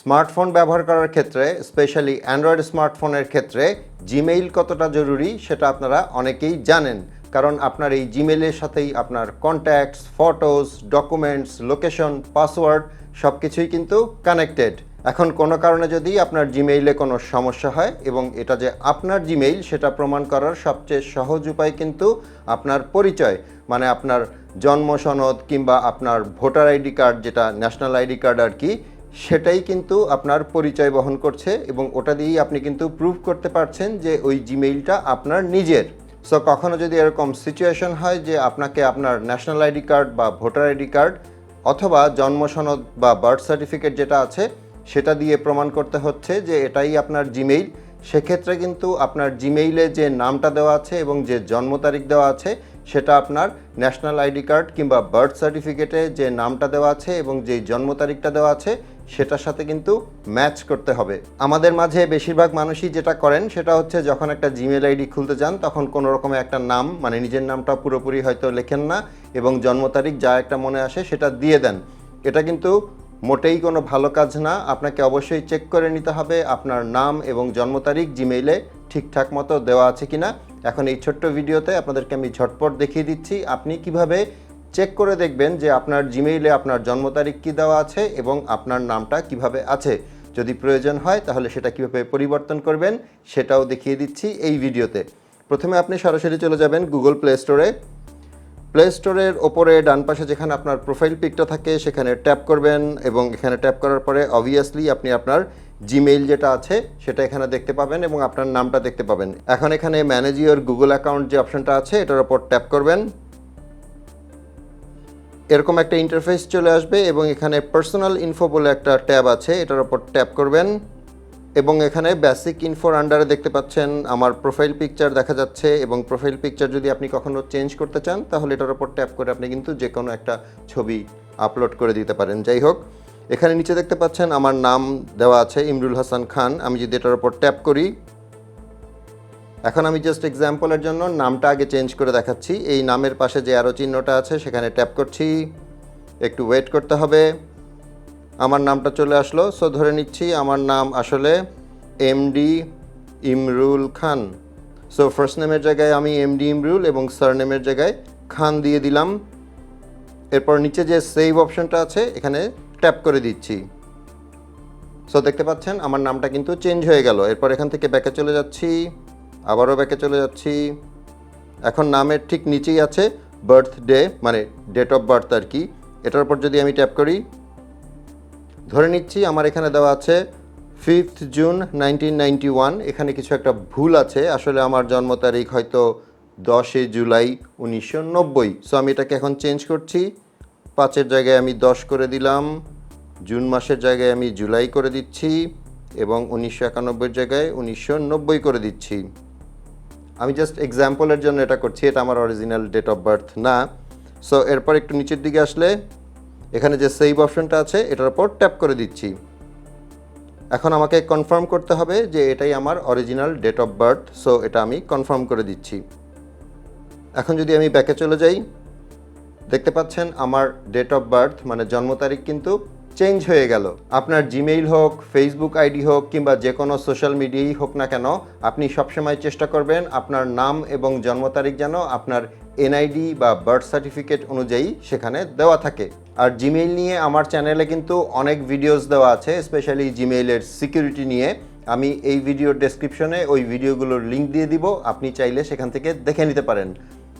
Smartphone ব্যবহার করার ক্ষেত্রে, স্পেশালি অ্যান্ড্রয়েড স্মার্টফোনের ক্ষেত্রে, জিমেইল কতটা জরুরি সেটা আপনারা অনেকেই জানেন। কারণ আপনার এই জিমেইলের সাথেই আপনার contacts photos documents location password সব কিছুই কিন্তু কানেক্টেড এখন কোনো কারণে যদি আপনার জিমেইলে কোনো সমস্যা হয় এবং এটা যে আপনার জিমেইল, সেটা প্রমাণ করার সবচেয়ে সহজ উপায় কিন্তু আপনার পরিচয়। মানে আপনার জন্ম সনদ কিংবা আপনার ভোটার আইডি কার্ড, যেটা ন্যাশনাল আইডি কার্ড আর কি সেটাই কিন্তু আপনার পরিচয় বহন করছে এবং ওটা দিয়েই আপনি কিন্তু প্রুভ করতে পারছেন যে ওই জিমেইলটা আপনার নিজের। সো কখনো যদি এরকম সিচুয়েশন হয় যে আপনাকে আপনার ন্যাশনাল আইডি কার্ড বা ভোটার আইডি কার্ড অথবা জন্ম সনদ বা বার্থ সার্টিফিকেট যেটা আছে, সেটা দিয়ে প্রমাণ করতে হচ্ছে যে এটাই আপনার জিমেইল সেক্ষেত্রে কিন্তু আপনার জিমেইলে যে নামটা দেওয়া আছে এবং যে জন্ম তারিখ দেওয়া আছে সেটা আপনার ন্যাশনাল আইডি কার্ড কিংবা বার্থ সার্টিফিকেটে যে নামটা দেওয়া আছে এবং যে জন্ম তারিখটা দেওয়া আছে, সেটার সাথে কিন্তু ম্যাচ করতে হবে। আমাদের মাঝে বেশিরভাগ মানুষই যেটা করেন, সেটা হচ্ছে যখন একটা জিমেল আইডি খুলতে যান, তখন কোনো রকমের একটা নাম মানে নিজের নামটা পুরোপুরি হয়তো লেখেন না এবং জন্ম তারিখ যা একটা মনে আসে সেটা দিয়ে দেন। এটা কিন্তু মোটেই কোনো ভালো কাজ না। আপনাকে অবশ্যই চেক করে নিতে হবে আপনার নাম এবং জন্ম তারিখ জিমেইলে ঠিকঠাক মতো দেওয়া আছে কিনা। এখন এই ছোট্ট ভিডিওতে আপনাদেরকে আমি ঝটপট দেখিয়ে দিচ্ছি, আপনি কীভাবে চেক করে দেখবেন যে আপনার জিমেইলে আপনার জন্ম তারিখ কী দেওয়া আছে এবং আপনার নামটা কীভাবে আছে। যদি প্রয়োজন হয় তাহলে সেটা কীভাবে পরিবর্তন করবেন সেটাও দেখিয়ে দিচ্ছি এই ভিডিওতে। প্রথমে আপনি সরাসরি চলে যাবেন গুগল প্লে স্টোরে প্লে স্টোরের ওপরে ডান পাশে যেখানে আপনার প্রোফাইল পিকটা থাকে সেখানে ট্যাপ করবেন এবং এখানে ট্যাপ করার পরে অবভিয়াসলি আপনি আপনার জিমেইল যেটা আছে, সেটা এখানে দেখতে পাবেন এবং আপনার নামটা দেখতে পাবেন। এখন এখানে ম্যানেজ ইউর গুগল অ্যাকাউন্ট যে অপশনটা আছে, এটার ওপর ট্যাপ করবেন। এরকম একটা ইন্টারফেস চলে আসবে এবং এখানে পার্সোনাল ইনফো বলে একটা ট্যাব আছে, এটার ওপর ট্যাপ করবেন। এবং এখানে বেসিক ইনফোর আন্ডারে দেখতে পাচ্ছেন, আমার প্রোফাইল পিকচার দেখা যাচ্ছে এবং প্রোফাইল পিকচার যদি আপনি কখনো চেঞ্জ করতে চান, তাহলে এটার ওপর ট্যাপ করে আপনি কিন্তু যে কোনো একটা ছবি আপলোড করে দিতে পারেন। যাই হোক এখানে নিচে দেখতে পাচ্ছেন আমার নাম দেওয়া আছে ইমরুল হাসান খান। আমি যদি এটার ওপর ট্যাপ করি, এখন আমি জাস্ট এক্সাম্পলের জন্য নামটা আগে চেঞ্জ করে দেখাচ্ছি। এই নামের পাশে যে আরও চিহ্নটা আছে, সেখানে ট্যাপ করছি। একটু ওয়েট করতে হবে। আমার নামটা চলে আসলো। সো ধরে নিচ্ছি আমার নাম আসলে MD Imrul Khan. So first নেমের জায়গায় আমি এমডি ইমরুল এবং সারনেমের জায়গায় খান দিয়ে দিলাম। এরপর নিচে যে সেভ অপশনটা আছে, এখানে ট্যাপ করে দিচ্ছি। সো দেখতে পাচ্ছেন, আমার নামটা কিন্তু চেঞ্জ হয়ে গেল। এরপর এখান থেকে ব্যাকে চলে যাচ্ছি, আবারও ব্যাকে চলে যাচ্ছি। এখন নামের ঠিক নিচেই আছে বার্থডে মানে ডেট অফ বার্থ আর কি। এটার উপর যদি আমি ট্যাপ করি, ধরে নিচ্ছি আমার এখানে দেওয়া আছে ফিফথ জুন নাইনটিন এখানে কিছু একটা ভুল আছে, আসলে আমার জন্ম তারিখ হয়তো দশই জুলাই উনিশশো নব্বই। সো আমি এটাকে এখন চেঞ্জ করছি। পাঁচের জায়গায় আমি দশ করে দিলাম। জুন মাসের জায়গায় আমি জুলাই করে দিচ্ছি এবং উনিশশো একানব্বইয়ের জায়গায় উনিশশো নব্বই করে দিচ্ছি। আমি জাস্ট এক্সাম্পলের জন্য এটা করছি, এটা আমার অরিজিনাল ডেট অফ বার্থ না। সো এরপর একটু নিচের দিকে আসলে, এখানে যে সেভ অপশনটা আছে, এটার উপর ট্যাপ করে দিচ্ছি। এখন আমাকে কনফার্ম করতে হবে যে এটাই আমার original date of birth so এটা আমি কনফার্ম করে দিচ্ছি। এখন যদি আমি ব্যাকে চলে যাই, দেখতে পাচ্ছেন আমার ডেট অফ বার্থ মানে জন্ম তারিখ কিন্তু চেঞ্জ হয়ে গেল। আপনার জিমেইল হোক ফেসবুক আইডি হোক, কিংবা যে কোনো সোশ্যাল মিডিয়াই হোক না কেন, আপনি সবসময় চেষ্টা করবেন আপনার নাম এবং জন্ম তারিখ যেন আপনার এনআইডি বা বার্থ সার্টিফিকেট অনুযায়ী সেখানে দেওয়া থাকে। আর জিমেইল নিয়ে আমার চ্যানেলে কিন্তু অনেক ভিডিওস দেওয়া আছে স্পেশালি জিমেইলের সিকিউরিটি নিয়ে। আমি এই ভিডিওর ডেসক্রিপশনে ওই ভিডিওগুলোর লিঙ্ক দিয়ে দিব, আপনি চাইলে সেখান থেকে দেখে নিতে পারেন।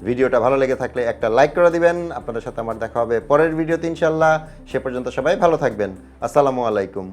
ভিডিওটা ভালো লেগে থাকলে একটা লাইক করে দিবেন। আপনাদের সাথে আমার দেখা হবে পরের ভিডিওতে ইনশাল্লাহ সে পর্যন্ত সবাই ভালো থাকবেন। আসসালামু আলাইকুম।